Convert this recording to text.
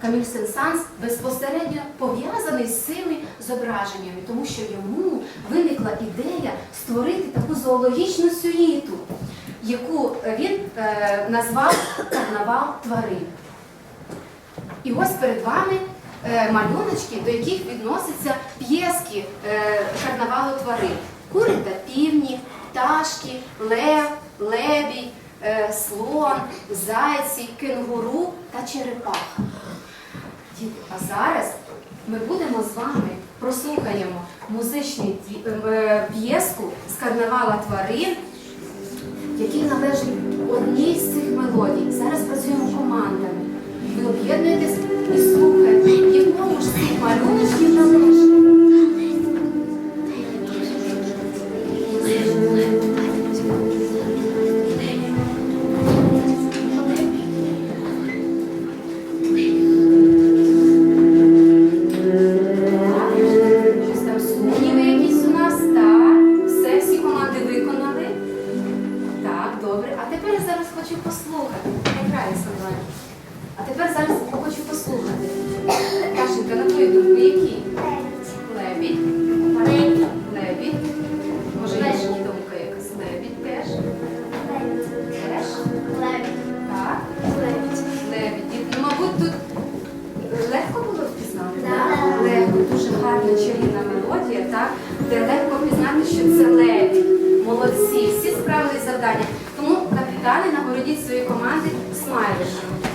Каміль Сен-Санс безпосередньо пов'язаний з цими зображеннями, тому що йому виникла ідея створити таку зоологічну сюїту, яку він е, назвав карнавал тварин. І ось перед вами е, малюночки, до яких відносяться п'єски е, карнавалу тварин. Кури та півні, пташки, лев, лебідь, е, слон, зайці, кенгуру та черепаха. Діти, а зараз ми будемо з вами прослухаємо музичну п'єску з карнавала тварин, який належить одній з цих мелодій. Зараз працюємо командами. Ви об'єднуєтесь зараз хочу послухати. Не грає Самвель. А тепер зараз хочу послухати. Кашенька, на твою думку, які? Лебідь. Лебідь. Лебідь. Може, інша думка якась. Лебідь теж. Теж. Так. Лебідь. Ну, мабуть, тут легко було впізнати? Так. Легко, дуже гарна чарівна мелодія, так? Де легко впізнати, що це лебідь. Молодці, всі справились завдання. Капітани нагородіть свої команди смайлишем.